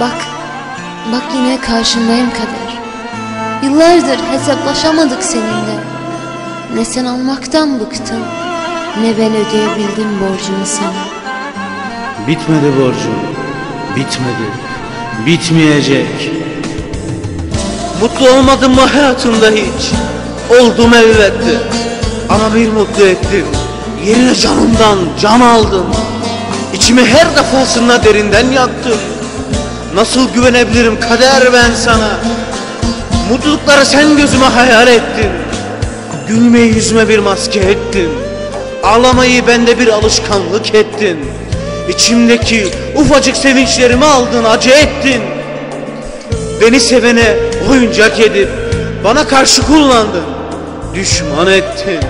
Bak, bak yine karşındayım kader. Yıllardır hesaplaşamadık seninle. Ne sen almaktan bıktın, ne ben ödeyebildim borcumu sana. Bitmedi borcum, bitmedi, bitmeyecek. Mutlu olmadım mı hayatımda hiç? Oldum elbette. Ama bir mutlu ettim. Yerine canımdan can aldın. İçimi her defasında derinden yaktın. Nasıl güvenebilirim kader ben sana? Mutlulukları sen gözüme hayal ettin. Gülmeyi yüzüme bir maske ettin. Ağlamayı bende bir alışkanlık ettin. İçimdeki ufacık sevinçlerimi aldın, acı ettin. Beni sevene oyuncak edip bana karşı kullandın. Düşman ettin.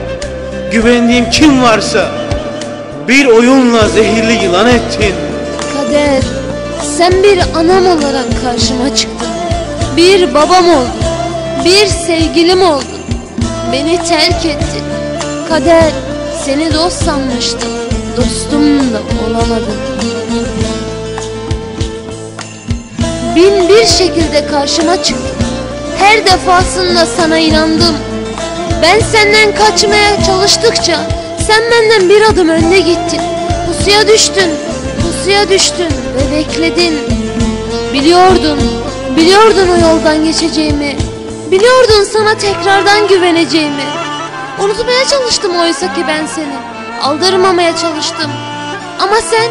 Güvendiğim kim varsa bir oyunla zehirli yılan ettin. Kader, sen bir anam olarak karşıma çıktın. Bir babam oldun. Bir sevgilim oldun. Beni terk ettin. Kader, seni dost sanmıştım. Dostum da olamadın. Bin bir şekilde karşıma çıktın. Her defasında sana inandım. Ben senden kaçmaya çalıştıkça sen benden bir adım önde gittin. Pusuya düştün, pusuya düştün ve bekledin. Biliyordun, biliyordun o yoldan geçeceğimi. Biliyordun sana tekrardan güveneceğimi. Unutmaya çalıştım oysa ki ben seni. Aldırmamaya çalıştım. Ama sen,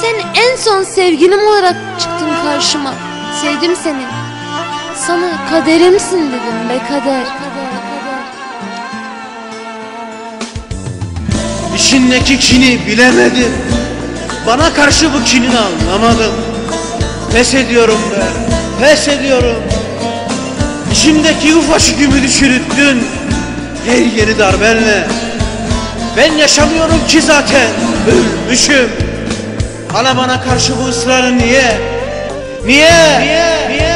sen en son sevgilim olarak çıktın karşıma. Sevdim seni. Sana kaderimsin dedim be kader. İçindeki kini bilemedim. Bana karşı bu kinini anlamadım. Pes ediyorum be, pes ediyorum. İçimdeki ufacık ümidi çürüttün. Her yeni darbenle. Ben yaşamıyorum ki zaten, ölmüşüm. Hala bana karşı bu ısrarın niye? Niye? Niye? Niye?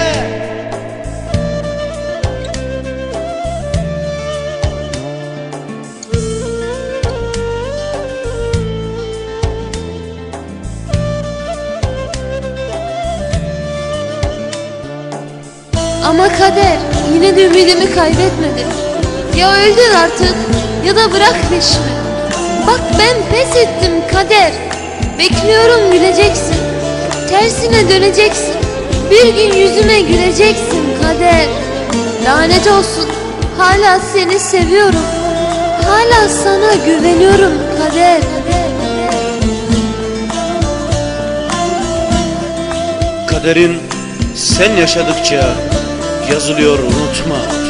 Ama kader yine de ümidimi kaybetmedi. Ya öldün artık ya da bırak peşimi. Bak ben pes ettim kader. Bekliyorum güleceksin. Tersine döneceksin. Bir gün yüzüme güleceksin kader. Lanet olsun. Hala seni seviyorum. Hala sana güveniyorum kader. Kaderin sen yaşadıkça yazılıyor unutma